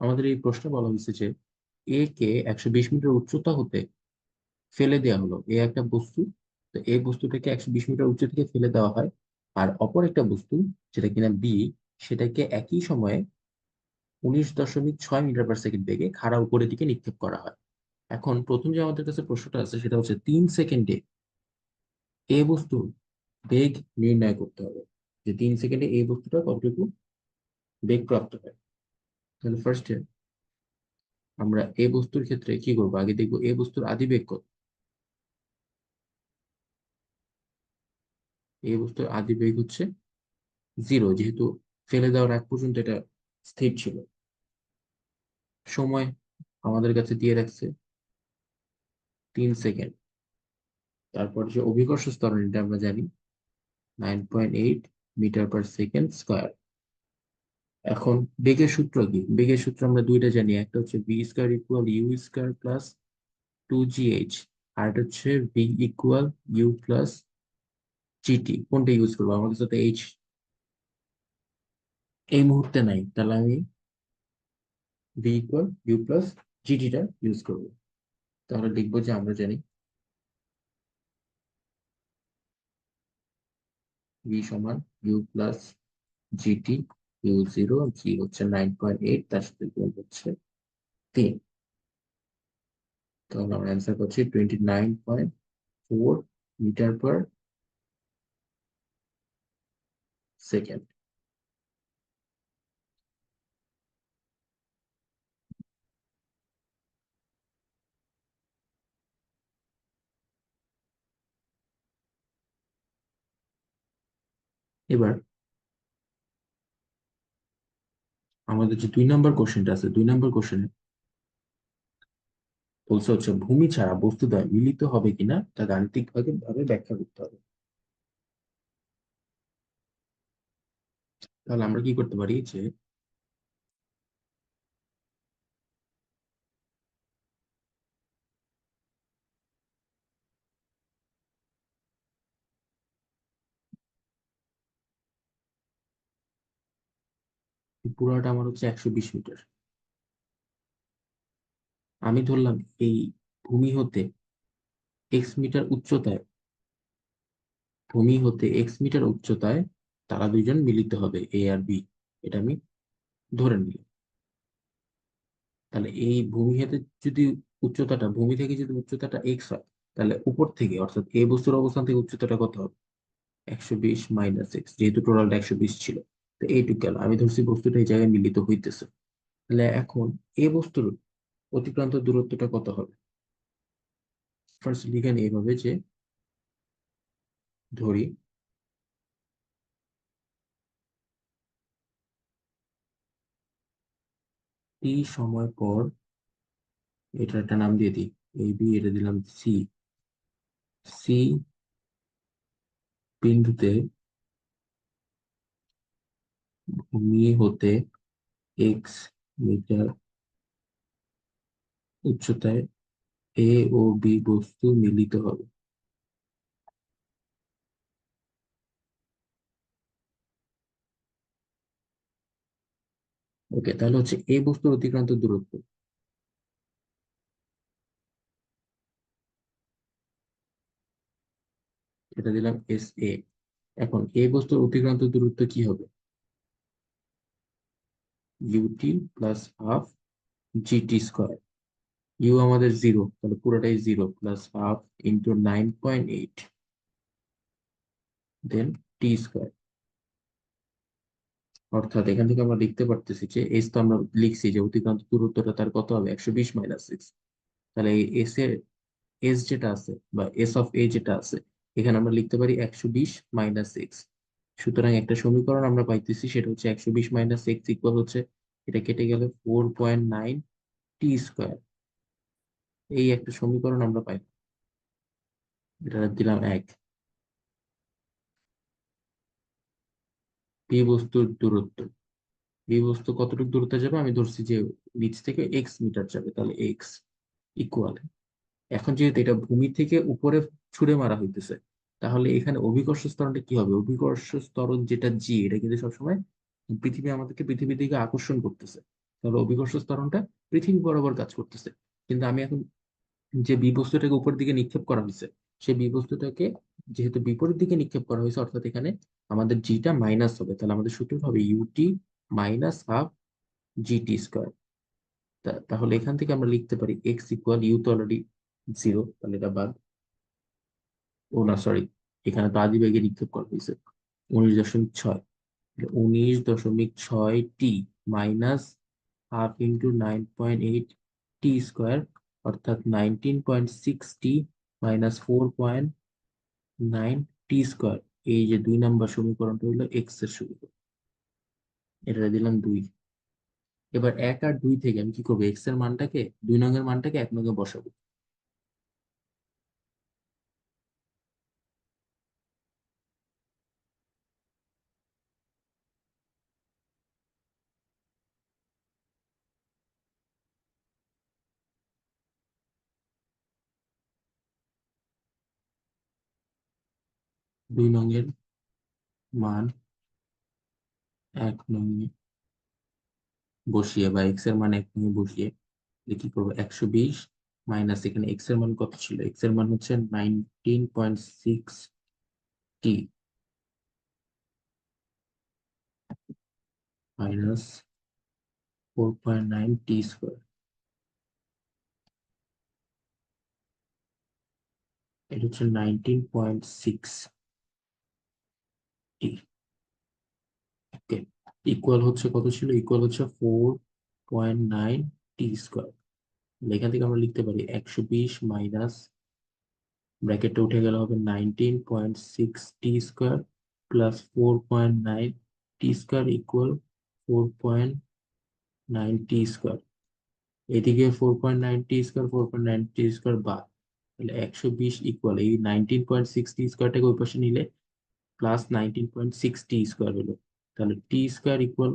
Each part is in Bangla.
আমাদের এই প্রশ্নে বলা হয়েছে যে এ কে একশো বিশ মিটার উচ্চতা হতে ফেলে দেওয়া হলো। এ একটা বস্তু, তো এই বস্তুটাকে একশো বিশ মিটার উচ্চ থেকে ফেলে দেওয়া হয়। আর অপর একটা বস্তু, যেটা কিনা বি সেটাকে একই সময়ে উনিশ দশমিক ছয় মিটার পার সেকেন্ড বেগে খাড়া উপরের দিকে নিক্ষেপ করা হয়। এখন প্রথম যে আমাদের কাছে প্রশ্নটা আছে, সেটা হচ্ছে তিন সেকেন্ডে এ বস্তুর বেগ নির্ণয় করতে হবে। যে তিন সেকেন্ডে এই বস্তুটা কতটুকু বেগ প্রাপ্ত হয়? তাহলে ফার্স্টে আমরা এ বস্তুর ক্ষেত্রে কি করব? আগে দেখব এ বস্তুর আদি বেগ কত? এই বস্তুর আদি বেগ হচ্ছে জিরো যেহেতু ফেলে দেওয়ার আগ পর্যন্ত এটা স্থির ছিল। সময় আমাদের কাছে দিয়ে রাখছে তিন সেকেন্ড। তারপর যে অভিকর্ষ স্তরণ এটা আমরা জানি nine point eight metre per second square এখন বেগের সূত্র কি? বেগের সূত্র আমরা দুইটা জানি। একটা হচ্ছে v square equal u square plus two g h আর একটা হচ্ছে v equal u plus g t কোনটা ইউজ করব? আমার সাথে এইচ এই মুহূর্তে নাই। তাহলে আমি V equal you plus জিটিটা use করব। তাহলে লিখব যে আমরা জানি ভি সমান u plus g t u zero g হচ্ছে নাইন পয়েন্ট এইট তার সাথে গুণ হচ্ছে তিন তাহলে আমরা অ্যান্সার পাচ্ছি twenty nine point four metre per second এবার আমাদের যে দুই নম্বর কোশ্চেনটা আছে, দুই নম্বর কোশ্চেনে বলছে হচ্ছে, ভূমি ছাড়া বস্তুদ্বয় মিলিত হবে কিনা তা গাণিতিক ভাবে ভাবে ব্যাখ্যা করতে হবে। তাহলে আমরা কি করতে পারি যে পুরোটা আমার হচ্ছে একশো বিশ মিটার। আমি ধরলাম এই ভূমি হতে এক্স মিটার উচ্চতায়, ভূমি হতে এক্স মিটার উচ্চতায় তারা দুইজন মিলিত হবে এ আর বি এটা আমি ধরে নিলাম। তাহলে এই ভূমি হতে যদি উচ্চতাটা, ভূমি থেকে যদি উচ্চতাটা এক্স হয়, তাহলে উপর থেকে, অর্থাৎ এ বস্তুর অবস্থান থেকে উচ্চতাটা কত হবে? একশো বিশ মাইনাস এক্স যেহেতু টোটালটা একশো বিশ ছিল। তো এইটুকু গেল। আমি ধরছি বস্তুটা এই জায়গায় মিলিত হইতেছে। তাহলে এখন এ বস্তুর অতিক্রান্ত দূরত্বটা কত হবে? ফার্স্ট লিখেন এইভাবে যে ধরি টি সময় পর এটা একটা নাম দিয়ে দিই। এই বি এটা দিলাম সি সি বিন্দুতে ভূমি হতে এক্স মিটার উচ্চতায় এ ও বি বস্তু মিলিত হবে। ওকে তাহলে হচ্ছে এ বস্তুর অতিক্রান্ত দূরত্ব। এটা দিলাম এস এ এখন এ বস্তুর অতিক্রান্ত দূরত্ব কি হবে? U t plus half g t square u আমাদের জিরো তাহলে পুরোটাই zero plus half into nine point eight then t square অর্থাৎ এখান থেকে আমরা লিখতে পারতেছি যে এস তো আমরা লিখছি যে অতিক্রান্ত দূরত্বটা তার কত হবে? একশো বিশ মাইনাস সিক্স তাহলে এই এস এর এস যেটা আছে বা এস অফ এ যেটা আছে, এখানে আমরা লিখতে পারি একশো বিশ মাইনাস সিক্স সুতরাং একটা সমীকরণ আমরা পাইতেছি, সেটা হচ্ছে একশো বিশ মাইনাস সিক্স ইকুয়াল হচ্ছে, এটা কেটে গেলে four point nine t square এই একটা সমীকরণ আমরা পাই। এটা দিলাম এক। পি বস্তুর দূরত্ব। পি বস্তু কতটুকু দূরত্বে যাবে? আমি ধরছি যে নিচ থেকে এক্স মিটার যাবে, তাহলে এক্স ইকুয়াল এখন যেহেতু এটা ভূমি থেকে উপরে ছুড়ে মারা হইতেছে তাহলে এখানে অভিকর্ষ স্তরণটা কি হবে? অভিকর্ষ স্তরণ যেটা জি এটা কিন্তু সবসময় পৃথিবী আমাদেরকে পৃথিবীর দিকে আকর্ষণ করতেছে। তাহলে অভিকর্ষ ত্বরণটা পৃথিবী বরাবর কাজ করতেছে। কিন্তু আমি এখন যে বি বস্তুটাকে উপরের দিকে নিক্ষেপ করা হয়েছে, সেই বি বস্তুটাকে যেহেতু বিপরীত দিকে নিক্ষেপ করা হয়েছে, অর্থাৎ এখানে আমাদের জিটা মাইনাস হবে। তাহলে আমাদের সূত্র হবে u t minus half g t square তাহলে এখান থেকে আমরা লিখতে পারি এক্স ইকুয়াল ইউ তো অলরেডি জিরো তাহলে এটা বাদ। ও না সরি এখানে তো আদি বেগে নিক্ষেপ করা হয়েছে। উনিশ দশমিক ছয়। উনিশ দশমিক ছয় t minus half into nine point eight t square অর্থাৎ nineteen point six t minus four point nine t square এই যে দুই নাম্বার সমীকরণটা হলো এক্সের সমীকরণ। এটা দিলাম দুই। এবার এক আর দুই থেকে আমি কি করব? এক্সের মানটাকে, দুই নঙের মানটাকে এক নঙে বসাবো। দুই নঙের মান এক নঙে বসিয়ে বা এক্সের মান এক নঙে বসিয়ে কি করব? একশো বিশ মাইনাস এখানে এক্সের মান কত ছিল? এক্সের মান হচ্ছে nineteen point six t minus four point nine t square এটা হচ্ছে nineteen point six okay equal হচ্ছে কত ছিল? ইকুয়াল হচ্ছে four point nine t square এখান থেকে আমরা লিখতে পারি একশো বিশ মাইনাস ব্র্যাকেটটা উঠে গেলে হবে nineteen point six t square plus four point nine t square equal four point nine t square এদিকে four point nine t square four point nine t square বা তাহলে একশো বিশ ইকুয়াল এই নাইনটিন পয়েন্ট সিক্স টি স্কোয়ারটাকে ওই পাশে নিলে plus nineteen point six t square হলো তাহলে টি স্কোয়ার ইকুয়াল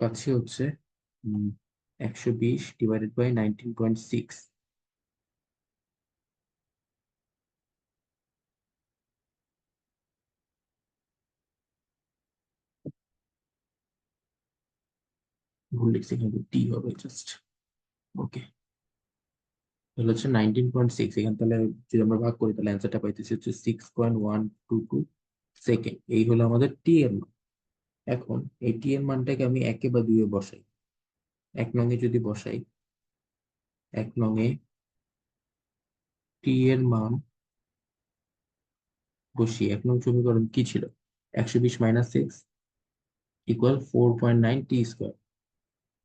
পাচ্ছি হচ্ছে একশো বিশ divided by nineteen point six ভুল লিখছি, কিন্তু টি হবে জাস্ট ওকে তাহলে হচ্ছে নাইনটিন পয়েন্ট সিক্স এখানে তাহলে যদি আমরা ভাগ করি, তাহলে অ্যান্সারটা পাইতেছি হচ্ছে six point one two two second এই হলো আমাদের টি এর মান। এখন এই টি এর মানটাকে আমি একে বা দুয়ে বসাই। এক নঙে যদি বসাই, এক নঙে টি এর মান বসি এক নং সমীকরণ কি ছিল? একশো বিশ minus six equal four point nine t square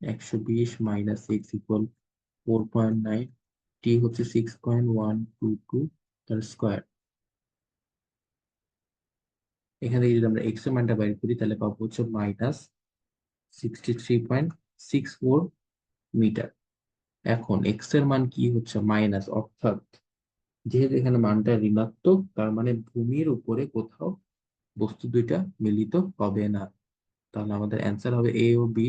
একশো বিশ minus six equal four point nine t হচ্ছে six point one two two তার স্কোয়ার এখান থেকে যদি আমরা এক্সের মানটা বাইর করি, তাহলে পাবো হচ্ছে minus sixty three point six four metre এখন এক্সের মান কি হচ্ছে মাইনাস অর্থাৎ যেহেতু এখানে মানটা ঋণাত্মক, তার মানে ভূমির উপরে কোথাও বস্তু দুইটা মিলিত হবে না। তাহলে আমাদের অ্যান্সার হবে এ ও বি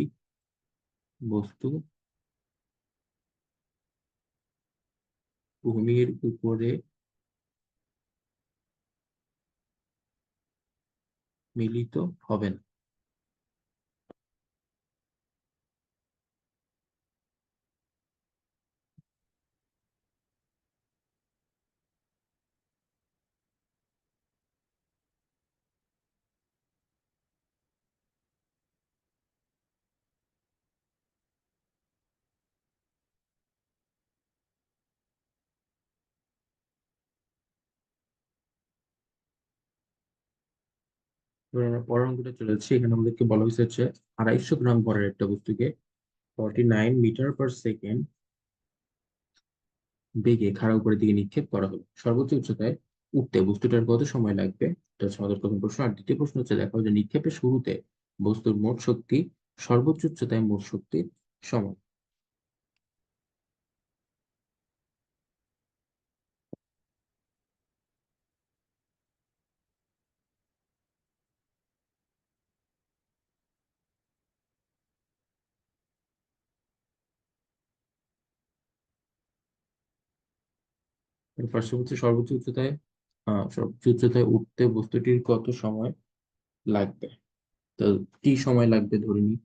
বস্তু ভূমির উপরে মিলিত হবে চলে এখানে আমাদেরকে বলা আড়াইশো গ্রাম একটা বস্তুকে নাইন মিটার সেকেন্ড বেগে উপরের দিকে নিক্ষেপ করা হলো। সর্বোচ্চ উচ্চতায় উঠতে বস্তুটার কত সময় লাগবে? আমাদের প্রথম প্রশ্ন। আর দ্বিতীয় প্রশ্ন হচ্ছে, দেখো যে নিক্ষেপের শুরুতে বস্তুর মোট শক্তি সর্বোচ্চ উচ্চতায় মোট শক্তির সমান। হচ্ছে সর্বোচ্চ উচ্চতায় সর্বোচ্চ উচ্চতায় উঠতে বস্তুটির কত সময় লাগবে? তো কি সময় লাগবে ধরে নি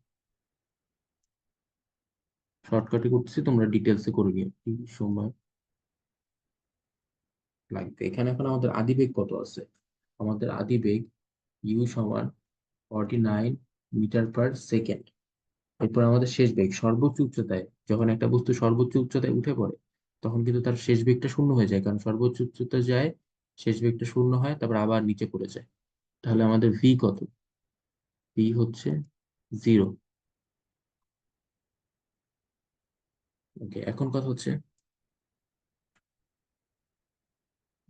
শর্টকাটে করতেছি, তোমরা ডিটেলসে করে নিও কি সময় লাগবে। এখানে এখন আমাদের আদিবেগ কত আছে? আমাদের আদিবেগ ইউ সমান forty nine metre per second. এরপর আমাদের শেষ বেগ সর্বোচ্চ উচ্চতায়, যখন একটা বস্তু সর্বোচ্চ উচ্চতায় উঠে পড়ে তখন কিন্তু তার শেষ বেগটা শূন্য হয়ে যায়, কারণ সর্বোচ্চ উচ্চতা যায়, শেষ বেগটা শূন্য হয়, তারপর আবার নিচে পড়ে যায়। তাহলে আমাদের ভি কত? ভি হচ্ছে জিরো এখন কথা হচ্ছে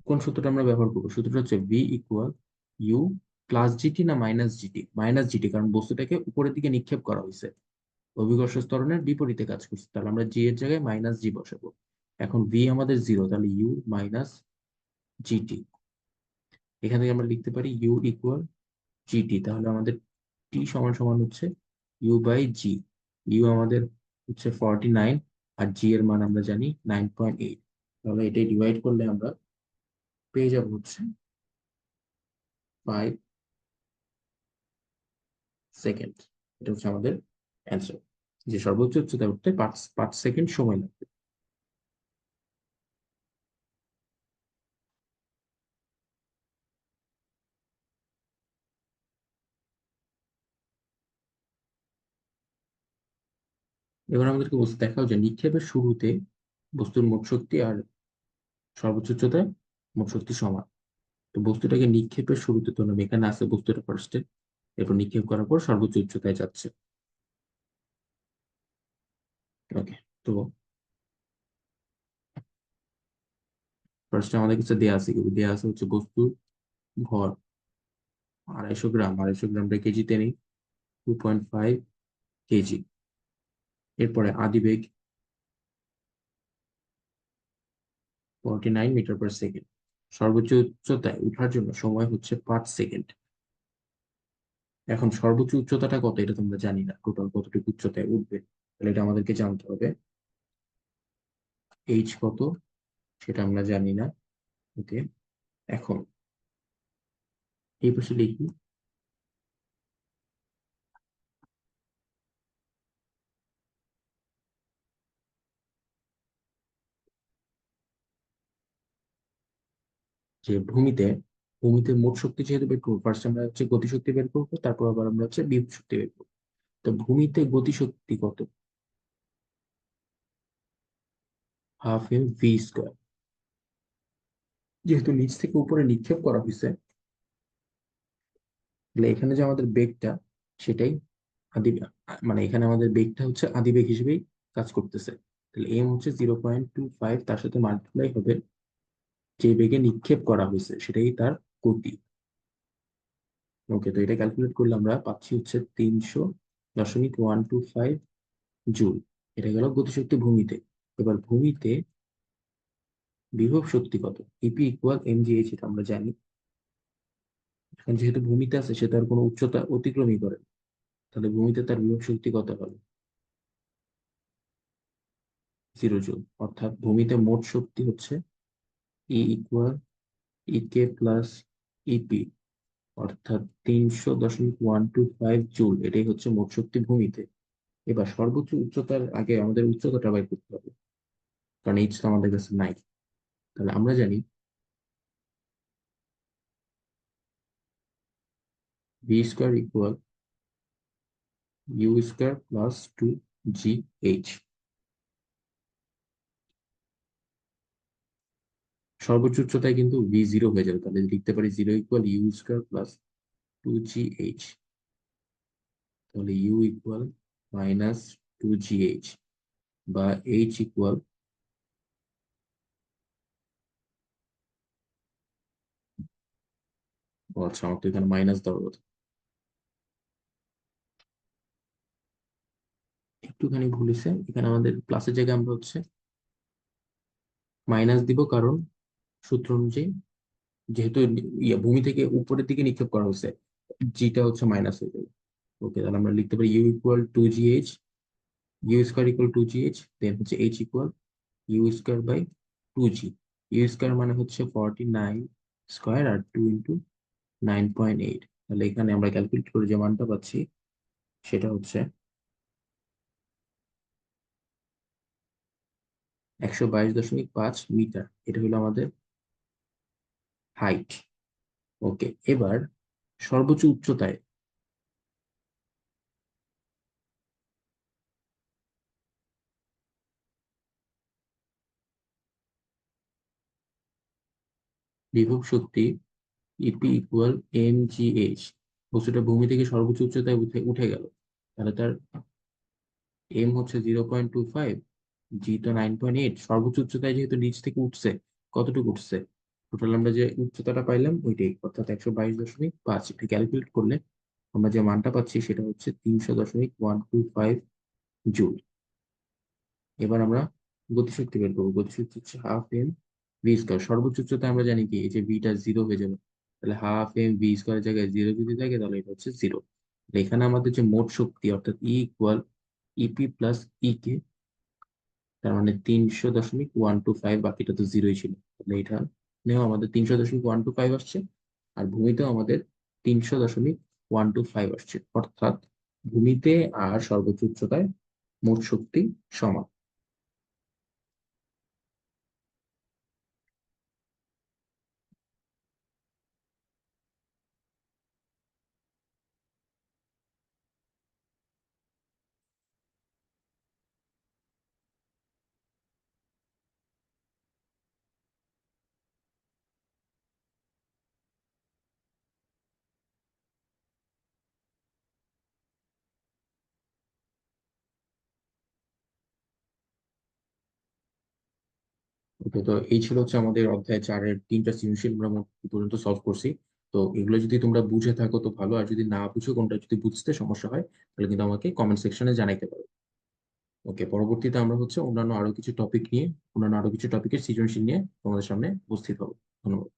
কোন সূত্রটা আমরা ব্যবহার করব? সূত্রটা হচ্ছে v equal u plus g t না minus g t minus g t কারণ বস্তুটাকে উপরের দিকে নিক্ষেপ করা হয়েছে। অভিকর্ষ ত্বরণের বিপরীতে কাজ করছে। তাহলে আমরা জি এর জায়গায় মাইনাস জি বসাবো। এখন ভি আমাদের জিরো তাহলে ইউ মাইনাস জিটি এখান থেকে আমরা লিখতে পারি ইউ ইকুয়াল জিটি তাহলে আমাদের টি সমান সমান হচ্ছে ইউ বাই জি ইউ আমাদের হচ্ছে ফর্টি নাইন আর জি এর মান আমরা জানি নাইন পয়েন্ট এইট তাহলে এটাই ডিভাইড করলে আমরা পেয়ে যাব হচ্ছে ফাইভ সেকেন্ড এটা হচ্ছে আমাদের অ্যান্সার যে সর্বোচ্চ উচ্চতা উঠতে পাঁচ পাঁচ সেকেন্ড সময় লাগবে। এবার আমাদেরকে বস্তু দেখাও যে নিক্ষেপের শুরুতে বস্তুর মোট শক্তি আর সর্বোচ্চ উচ্চতায় মোট শক্তি সমান। তো বস্তুটাকে নিক্ষেপের শুরুতে তো এখানে আছে বস্তুটা ফার্স্টে এরপর নিক্ষেপ করার পর সর্বোচ্চ উচ্চতায় যাচ্ছে। ওকে তো ফার্স্টে আমাদের কিছু দেয়া আছে কি দেয়া আছে হচ্ছে বস্তুর ভর আড়াইশো গ্রাম। আড়াইশো গ্রামটা কেজিতে নেই টু পয়েন্ট ফাইভ কেজি। এরপরে আদিবেগ forty nine metre per second সর্বোচ্চ উচ্চতায় উঠার জন্য সময় হচ্ছে পাঁচ সেকেন্ড এখন সর্বোচ্চ উচ্চতাটা কত এটা তোমরা জানি না। টোটাল কতটুকু উচ্চতায় উঠবে? তাহলে এটা আমাদেরকে জানতে হবে। এইচ কত? সেটা আমরা জানি না। ওকে এখন এই পাশে লিখি। যে ভূমিতে ভূমিতে মোট শক্তি যেহেতু বের করব ফার্স্ট আমরা হচ্ছে গতিশক্তি বের করব, তারপর আবার আমরা হচ্ছে বিদ্যুৎ শক্তি বের করব। তো ভূমিতে গতিশক্তি কত? Half m v square. যেহেতু নিচ থেকে উপরে নিক্ষেপ করা হয়েছে এখানে যে আমাদের বেগটা, সেটাই আদি মানে এখানে আমাদের বেগটা হচ্ছে আদি বেগ হিসেবেই কাজ করতেছে। তাহলে এম হচ্ছে জিরো পয়েন্ট টু ফাইভ তার সাথে মাল্টিপ্লাই হবে যে বেগে নিক্ষেপ করা হয়েছে, সেটাই তার গতি। ওকে তো এটা ক্যালকুলেট করলে আমরা পাচ্ছি হচ্ছে তিনশো দশমিক ওয়ান টু ফাইভ জুল। এটা গেল গতিশক্তি ভূমিতে। এবার ভূমিতে বিভব শক্তি কত? E p equal m g h এটা আমরা জানি। এখন যেহেতু ভূমিতে আছে, সে তার কোনো উচ্চতা অতিক্রমই করে তাহলে ভূমিতে তার বিভব শক্তি কত হবে? Zero joule. অর্থাৎ ভূমিতে মোট শক্তি হচ্ছে e equal e k plus e p অর্থাৎ তিনশো দশমিক ওয়ান টু ফাইভ জুল। এটাই হচ্ছে মোট শক্তি ভূমিতে। এবার সর্বোচ্চ উচ্চতার আগে আমাদের উচ্চতাটা বাই করতে হবে, কারণ এইচ তো আমাদের কাছে নাই। তাহলে আমরা জানি v square equal u square plus two g h সর্বোচ্চ উচ্চতায় কিন্তু ভি জিরো হয়ে যাবে। তাহলে লিখতে পারি zero equal u square plus two g h তাহলে u equal minus two g h বা এইচ ইকুয়াল আচ্ছা আমার তো এখানে মাইনাস দেওয়ার কথা একটুখানি ভুল হয়েছে। এখানে আমাদের প্লাসের জায়গায় আমরা হচ্ছে মাইনাস দিব কারণ সূত্র অনুযায়ী, যেহেতু ভূমি থেকে উপরের দিকে নিক্ষেপ করা হয়েছে, জিটা হচ্ছে মাইনাস হয়ে যাবে। ওকে তাহলে আমরা লিখতে পারি u equal two g h u square equal two g h then হচ্ছে h equal u square by two g u square মানে হচ্ছে ফর্টি নাইন স্কোয়ার আর two into nine point eight তাহলে এখানে আমরা ক্যালকুলেট করে যে মানটা পাচ্ছি, সেটা হচ্ছে একশো বাইশ দশমিক পাঁচ মিটার। এটা হলো আমাদের হাইট ওকে এবার সর্বোচ্চ উচ্চতায়। বিভব শক্তি e p equal m g h বস্তুটা ভূমি থেকে সর্বোচ্চ উচ্চতায় উঠে উঠে গেল। তাহলে তার এম হচ্ছে zero point two five g তো নাইন পয়েন্ট এইট সর্বোচ্চ উচ্চতায় যেহেতু নিচ থেকে উঠছে, কতটুকু উঠছে? টোটাল আমরা যে উচ্চতাটা পাইলাম, ওইটাই। অর্থাৎ একশো বাইশ দশমিক পাঁচ। এটা ক্যালকুলেট করলে আমরা যে মানটা পাচ্ছি, সেটা হচ্ছে তিনশো দশমিক ওয়ান টু ফাইভ জুল এবার আমরা গতিশক্তি বের করব। গতিশক্তি হচ্ছে হাফ এম ভি স্কোয়ার সর্বোচ্চ উচ্চতা আমরা জানি কি? এই যে ভিটা জিরো হয়ে যাবে। তাহলে হাফ এম ভি স্কোয়ারের জায়গায় জিরো যদি থাকে, তাহলে এটা হচ্ছে জিরো এখানে আমাদের যে মোট শক্তি, অর্থাৎ e equal e p plus e k তার মানে তিনশো দশমিক ওয়ান টু ফাইভ বাকিটা তো জিরোই ছিল। তাহলে এটা নেও আমাদের তিনশো দশমিক ওয়ান টু ফাইভ আসছে, আর ভূমিতেও আমাদের তিনশো দশমিক ওয়ান টু ফাইভ আসছে। অর্থাৎ ভূমিতে আর সর্বোচ্চ উচ্চতায় মোট শক্তি সমান। ওকে, তো এই ছিল হচ্ছে আমাদের অধ্যায় চারের তিনটা সৃজনশীল আমরা পর্যন্ত সলভ করছি। তো এগুলো যদি তোমরা বুঝে থাকো তো ভালো, আর যদি না বুঝো কোনটা যদি বুঝতে সমস্যা হয়, তাহলে কিন্তু আমাকে কমেন্ট সেকশনে জানাইতে পারো। ওকে, পরবর্তীতে আমরা হচ্ছে অন্যান্য আরও কিছু টপিক নিয়ে, অন্যান্য আরও কিছু টপিকের সৃজনশীল নিয়ে তোমাদের সামনে উপস্থিত হব। ধন্যবাদ।